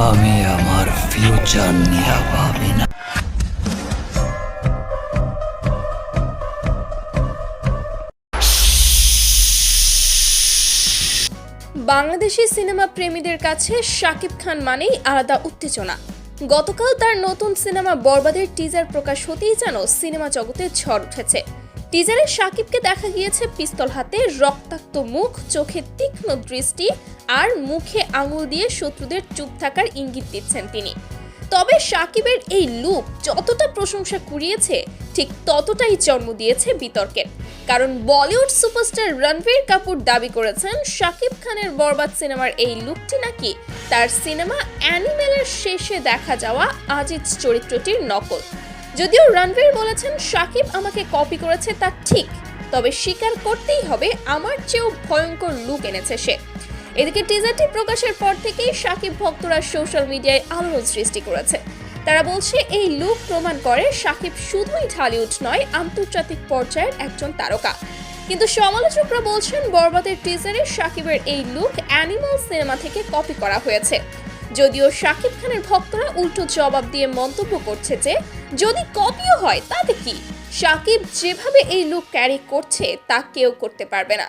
আমি আমার ফিউচার নিয়ে ভাবি না। বাংলাদেশি সিনেমা প্রেমীদের কাছে শাকিব খান মানেই আলাদা উত্তেজনা। গতকাল তার নতুন সিনেমা বরবাদের টিজার প্রকাশ হতেই যেন সিনেমা জগতে ঝড় উঠেছে। টিজারে সাকিবকে দেখা গিয়েছে পিস্তল হাতে, রক্তাক্ত মুখ, চোখে তীক্ষ্ণ দৃষ্টি আর মুখে আঙুল দিয়ে শত্রুদের চুপ থাকার ইঙ্গিত দিচ্ছেন তিনি। তবে সাকিবের এই লুক যতটা প্রশংসা কুড়িয়েছে, ঠিক ততটাই জন্ম দিয়েছে বিতর্কের। কারণ বলিউড সুপারস্টার রণবীর কাপুর দাবি করেছেন শাকিব খানের বরবাদ সিনেমার এই লুকটি নাকি তার সিনেমা অ্যানিমেলের শেষে দেখা যাওয়া আজিজ চরিত্রটির নকল। যদিও রণবীর বলেছেন শাকিব আমাকে কপি করেছে তা ঠিক, তবে স্বীকার করতেই হবে, আমার চেয়েও ভয়ঙ্কর লুক এনেছে সে। এদিকে টিজারটি প্রকাশের পর থেকেই সাকিব ভক্তরা সোশ্যাল মিডিয়ায় আলোড়ন সৃষ্টি করেছে। তারা বলছে, এই লুক প্রমাণ করে সাকিব শুধুই ঢালিউড নয়, আন্তর্জাতিক পর্যায়ের একজন তারকা। কিন্তু সমালোচকরা বলছেন, বরবাদের টিজারে সাকিবের এই লুক অ্যানিমাল সিনেমা থেকে কপি করা হয়েছে। যদিও শাকিব খানের ভক্তরা উল্টো জবাব দিয়ে মন্তব্য করছে যে, যদি কপিও হয়, তাতে কি? শাকিব যেভাবে এই লুক ক্যারি করছে, তা কেউ করতে পারবে না।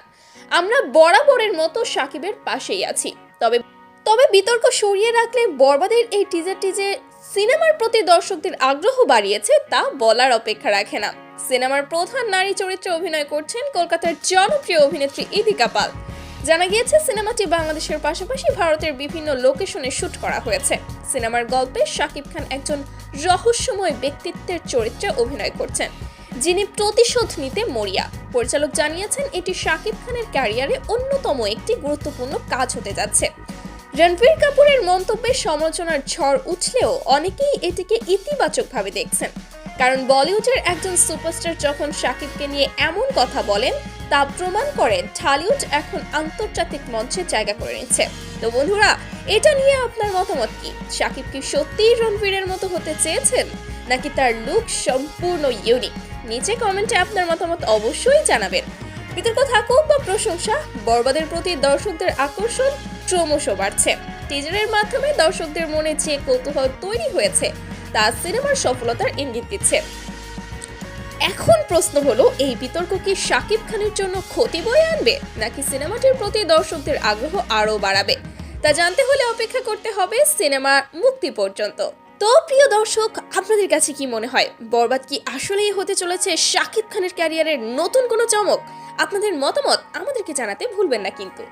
আমরা বরাবরের মতো সাকিবের পাশেই আছি। তবে তবে বিতর্ক সরিয়ে রাখলে বরবাদের এই টিজারটি যে সিনেমার প্রতি দর্শকদের আগ্রহ বাড়িয়েছে, তা বলার অপেক্ষা রাখে না। সিনেমার প্রধান নারী চরিত্রে অভিনয় করছেন কলকাতার জনপ্রিয় অভিনেত্রী ইদিকা পাল। জানা গিয়েছে, সিনেমাটি বাংলাদেশের পাশাপাশি ভারতের বিভিন্ন লোকেশনে শুট করা হয়েছে। সিনেমার গল্পে শাকিব খান একজন রহস্যময় ব্যক্তিত্বের চরিত্রে অভিনয় করছেন, যিনি প্রতিশোধ নিতে মরিয়া। পরিচালক জানিয়েছেন, এটি শাকিব খানের ক্যারিয়ারে অন্যতম একটি গুরুত্বপূর্ণ কাজ হতে যাচ্ছে। রণবীর কাপুরের মন্তব্যে সমালোচনার ঝড় উঠলেও অনেকেই এটিকে ইতিবাচকভাবে দেখছেন। কারণ বলিউডের একজন সুপারস্টার যখন শাকিবকে নিয়ে এমন কথা বলেন তা প্রমাণ করে ঢালিউড এখন আন্তর্জাতিক মঞ্চে জায়গা করে নিচ্ছে। তো বন্ধুরা, এটা নিয়ে আপনার মতামত কি? শাকিব কি সত্যিই রণবীরের মতো হতে চেয়েছেন? নাকি তার লুক সম্পূর্ণ ইউনিক নিচে কমেন্টে আপনার মতামত অবশ্যই জানাবেন। বিতর্ক থাকুক বা প্রশংসা, বরবাদের প্রতি দর্শকদের আকর্ষণ ক্রমশ বাড়ছে। টিজারের মাধ্যমে দর্শকদের মনে যে কৌতূহল তৈরি হয়েছে, তা সিনেমার সফলতার ইঙ্গিত দিচ্ছে। এখন প্রশ্ন হলো, এই বিতর্ক কি শাকিব খানের জন্য ক্ষতি বয়ে আনবে, নাকি সিনেমাটির প্রতি দর্শকদের আগ্রহ আরও বাড়াবে? তা জানতে হলে অপেক্ষা করতে হবে সিনেমা মুক্তি পর্যন্ত। তো প্রিয় দর্শক, আপনাদের কাছে কি মনে হয়, বরবাদ কি আসলেই হতে চলেছে শাকিব খানের ক্যারিয়ারের নতুন কোনো চমক? আপনাদের মতামত আমাদেরকে জানাতে ভুলবেন না কিন্তু।